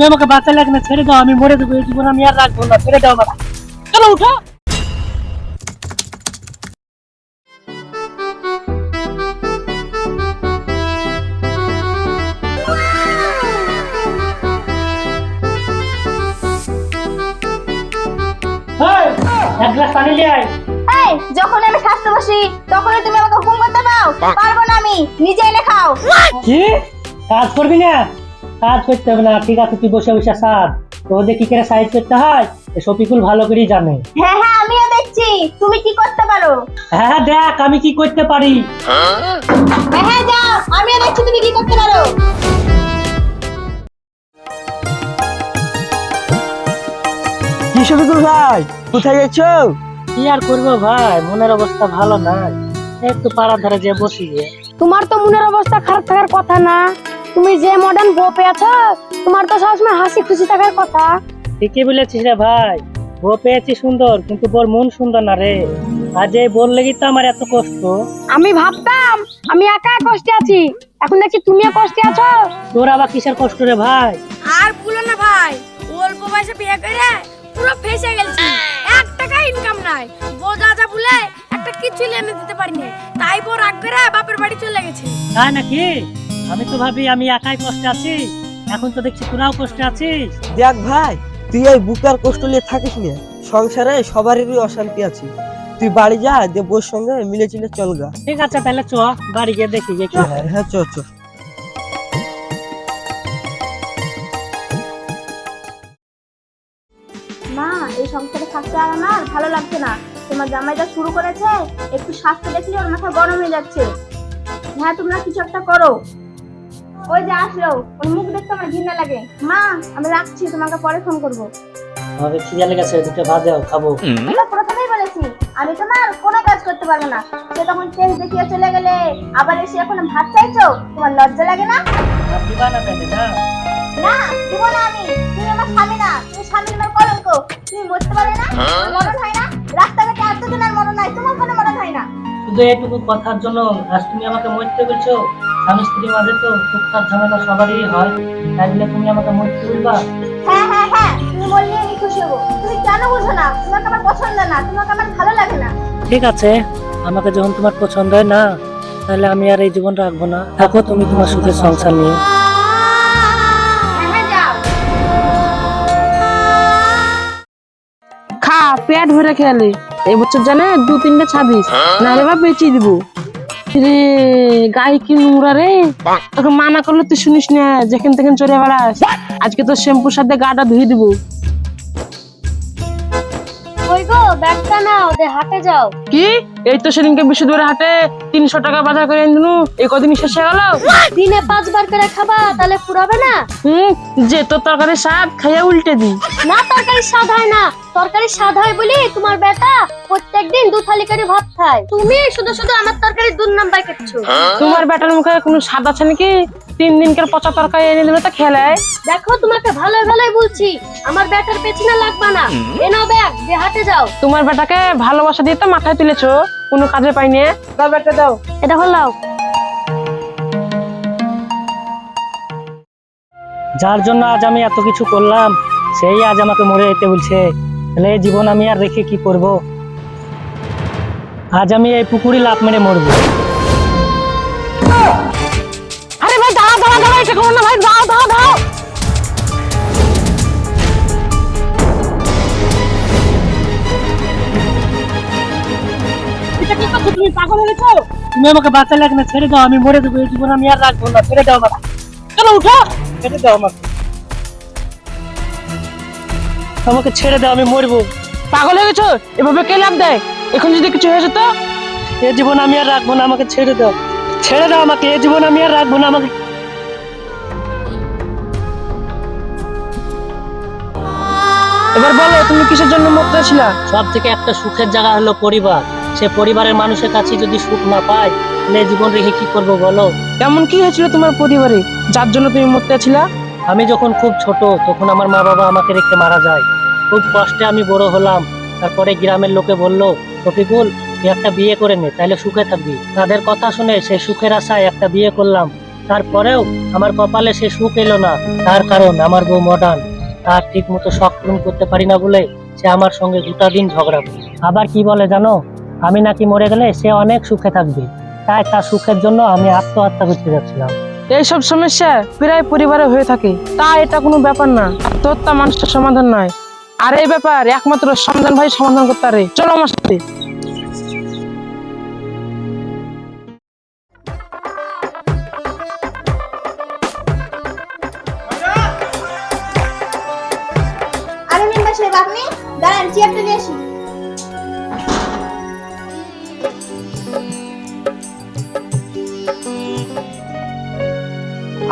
তুমি আমাকে বাঁচা লাগে না ছেড়ে দাও আমি মরে দেবো এই জীবন আমি আর রাখব না ছেড়ে দাও আমাকে। চলো উঠো। এক গ্লাস পানি নিয়ে আয়। এই যখন আমি স্বাস্থ্য বসি তখনই তুমি আমাকে হুকুম করতে পাও পারব না আমি নিজে এনে খাও। কি? কাজ করবি না? কাজ করতে হবে না ঠিক আছে তুই বসে বসে সাদ তোদের কি করে সাইজ করতে হয়? এ শফিকুল ভালো করেই জানে। হ্যাঁ হ্যাঁ আমিও দেখছি। তুমি কি করতে পারো? হ্যাঁ দেখ আমি কি করতে পারি। হ্যাঁ হ্যাঁ যাও আমিও দেখছি তুমি কি করতে পারো। কি শফিকুল ভাই কোথায় যাচ্ছ কি আর করব ভাই মনের অবস্থা ভালো নাই। একটু পাড়া ধারে যে বসি তোমার তো মনের অবস্থা খারাপ থাকার কথা না। তুমি যে মডার্ন বউ পেয়েছ তোমার তো সবসময় হাসি খুশি থাকার কথা। ঠিকই বলেছিস রে ভাই। বউ পেয়েছি সুন্দর কিন্তু বোর মন সুন্দর না রে। আজ এই বোর লেগে তো আমার এত কষ্ট। আমি ভাবতাম আমি একা কষ্টে আছি। এখন দেখছি তুমিও কষ্টে আছো। তোর আবার কিসের কষ্ট রে ভাই? আর ভুলো না ভাই অল্প বয়সে বিয়ে করে পুরো ফেসে গেছি। এক টাকা ইনকাম নাই। বোঝা যা বলে একটা কিছু এনে দিতে পারিনি। তাই বউ রাগ করে বাপের বাড়ি চলে গেছে। তাই নাকি? আমি তো ভাবি আমি একাই কষ্টে আছি। এখন তো দেখছি তোরাও কষ্টে আছিস। দেখ ভাই তুই এই বুকার কষ্ট নিয়ে থাকিস না। সংসারে সবারই অশান্তি আছে। তুই বাড়ি যা যে বউর সঙ্গে মিলে চিলে চল গা। ঠিক আছে তাহলে চ বাড়ি গিয়ে দেখি গিয়ে কি হয়। হ্যাঁ চ চ। মা এই সংসারে থাকতে আর আমার ভালো লাগছে না। তোমার জামাই যা শুরু করেছে একটু স্বাস্থ্য দেখলে ওর মাথা গরম হয়ে যাচ্ছে। হ্যাঁ তোমরা কিছু একটা করো। ওই যে আসলো ওর মুখ দেখতে আমার ঘৃণা লাগে। মা আমি রাখছি তোমাকে পরে ফোন করব। আমাকে খিদে লেগেছে দুটো ভাত দাও খাব। আমি প্রথমেই বলেছি আমি তোমার কোনো কাজ করতে পারব না। সে তখন টেস্ট দেখিয়ে চলে গেলে আবার এসে এখন ভাত চাইছো? তোমার লজ্জা লাগে না? দিবা না তাহলে না না দিব না আমি। তুমি আমার স্বামী না তুমি স্বামীর আমার কলঙ্ক। তুমি মরতে পারবে না? মরণ হয় না? রাস্তাঘাটে এতজনের শুধু এইটুকু কথার জন্য আজ তুমি আমাকে মরতে বলছো স্বামী স্ত্রীর মাঝে তো টুকটাক ঝামেলা সবারই হয়। তাই বলে তুমি আমাকে মরতে বলবা হ্যাঁ হ্যাঁ হ্যাঁ তুমি বললে আমি খুশি হব। তুমি কেন বুঝো না? তোমাকে আমার পছন্দ না তোমাকে আমার ভালো লাগে না। ঠিক আছে আমাকে যখন তোমার পছন্দ হয় না তাহলে আমি আর এই জীবন রাখব না। থাকো তুমি তোমার সুখের সংসার নিয়ে। যাও। খা পেট ভরে খেয়ালে এই বছর জানে দু তিনটা ছাবিস না রে বা বেঁচে দিব। রে গাই কি নোংরা রে? তোকে মানা করল তুই শুনিস না যেখান থেকে চলে বেড়াস। আজকে তো শ্যাম্পুর সাথে গাটা ধুয়ে দিব। ব্যাগটা নাও দে হাটে যাও। কি? এই তো সেদিনকে বিশুদ্ধের হাটে তিনশো টাকা বাজার করে এনে এই কদিন শেষ হয়ে গেল। দিনে পাঁচবার করে খাবা তাহলে ফুরাবে না? হুম যে তোর তরকারি স্বাদ খাইয়া উল্টে দি না তরকারি স্বাদ হয় না। তরকারি স্বাদ হয় বলি তোমার বেটা প্রত্যেকদিন দু থালি করে ভাত খায়। তুমি শুধু শুধু আমার তরকারি দুই নাম্বার কেটছো। তোমার বেটার মুখে কোনো স্বাদ আছে নাকি? তিন দিনকার পচা তরকারি এনে দিলে তো খেলায় দেখো তোমাকে ভালো ভালোই বলছি। আমার বেটার পেছনে লাগবে না। এ নাও ব্যাগ যে হাটে যাও। তোমার বেটাকে ভালোবাসা দিয়ে তো মাথায় তুলেছো কোনো কাজে পাইনি দাও বেটা দাও। এটা হলাও যার জন্য আজ আমি এত কিছু করলাম সেই আজ আমাকে মরে যেতে বলছে। তাহলে এই জীবন আমি আর রেখে কি করব? আজ আমি এই পুকুরে লাভ মেরে মরবো। পাগল আমাকে ছেড়ে দাও আমি মরে দেবো আমি আর রাখব না ছেড়ে দাও দাও আমাকে ছেড়ে দাও আমি মরবো পাগল হয়ে গেছো এভাবে কে লাভ দেয় এখন যদি কিছু হয়ে যেত এই জীবন আমি আর রাখব না আমাকে ছেড়ে দাও ছেড়ে দাও আমাকে এই জীবন আমি আর রাখব না আমাকে এবার বলো তুমি কিসের জন্য মরতে ছিলা? সব থেকে একটা সুখের জায়গা হলো পরিবার। সে পরিবারের মানুষের কাছে যদি সুখ না পায় তাহলে জীবন রেখে কি করব বলো? এমন কি হয়েছিল তোমার পরিবারে যার জন্য তুমি মরতে ছিলা? আমি যখন খুব ছোট তখন আমার মা বাবা আমাকে রেখে মারা যায়। খুব কষ্টে আমি বড় হলাম। তারপরে গ্রামের লোকে বলল শফিকুল তুই একটা বিয়ে করে নে তাহলে সুখে থাকবি। তাদের কথা শুনে সেই সুখের আশায় একটা বিয়ে করলাম। তারপরেও আমার কপালে সে সুখ এলো না। তার কারণ আমার বউ মডার্ন। তার ঠিক মতো শখ পূরণ করতে পারি না বলে সে আমার সঙ্গে গোটা দিন ঝগড়া করে। আবার কি বলে জানো? আমি নাকি মরে গেলে সে অনেক সুখে থাকবে। তাই তার সুখের জন্য আমি আত্মহত্যা করতে যাচ্ছিলাম। এইসব সমস্যা প্রায় পরিবারে হয়ে থাকে। তা এটা কোনো ব্যাপার না। আত্মহত্যা মানুষের সমাধান নয়। আর এই ব্যাপার একমাত্র সমাধান ভাই সমাধান করতে পারে। চলো আমার সাথে। আসি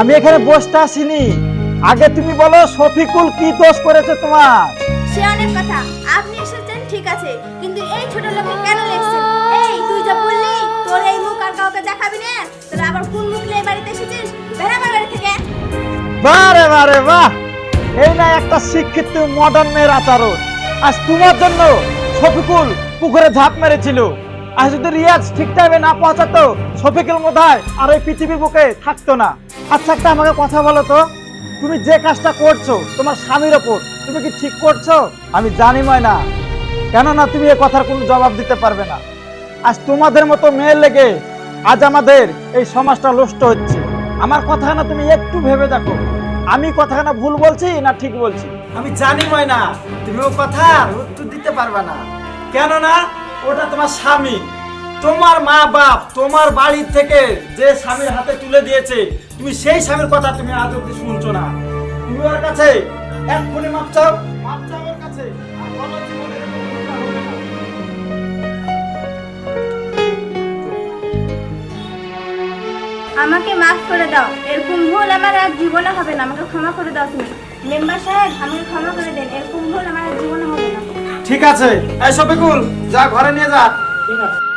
আমি এখানে বসতে আসিনি। আগে তুমি বলো শফিকুল কি দোষ করেছে তোমার? সে অনেক কথা। আপনি এসেছেন ঠিক আছে। কিন্তু এই ছোট লোককে কেন লেখছেন এই তুই যা বললি তোর এই মুখ আর কাউকে দেখাবি না? তোর আবার কোন মুখ নিয়ে বাড়িতে এসেছিস বের আমার বাড়ি থেকে। বারে বারে বাহ! এই না একটা শিক্ষিত মডার্ন মেয়ের আচরণ। আজ তোমার জন্য শফিকুল পুকুরে ঝাঁপ মেরেছিল। আজ যদি রিয়াজ ঠিক টাইমে না পৌঁছাতো, শফিকুল মোধায় আর ওই পৃথিবীর বুকে থাকতো না। আচ্ছা একটা আমাকে কথা বলো তো। তুমি যে কাজটা করছ, তোমার স্বামীর ওপর, তুমি কি ঠিক করছ? আমি জানি ময়না, কেননা তুমি এ কথার কোনো জবাব দিতে পারবে না। আজ তোমাদের মতো মেয়ের লেগে আজ আমাদের এই সমাজটা নষ্ট হচ্ছে। আমার কথা না তুমি একটু ভেবে দেখো। আমি কথাখানা ভুল বলছি না ঠিক বলছি? আমি জানি ময়না, তুমি ও কথার উত্তর দিতে পারবে না। কেননা, ওটা তোমার স্বামী। তোমার মা বাপ, তোমার বাড়ি থেকে যে স্বামীর হাতে তুলে দিয়েছে, তুমি সেই স্বামীর কথা তুমি আজ অব্দি শুনছো না। তুমি ওর কাছে এক ফোনে মাপ চাও মাপ চাও ওর কাছে। আমাকে মাফ করে দাও। এরকম ভুল আমার আর জীবনে হবে না। আমাকে ক্ষমা করে দাও তুমি। মেম্বার সাহেব আমাকে ক্ষমা করে দেন এরকম ভুল আমার জীবনে হবে না। ঠিক আছে এই শফিকুল যা ঘরে নিয়ে যা। ঠিক আছে।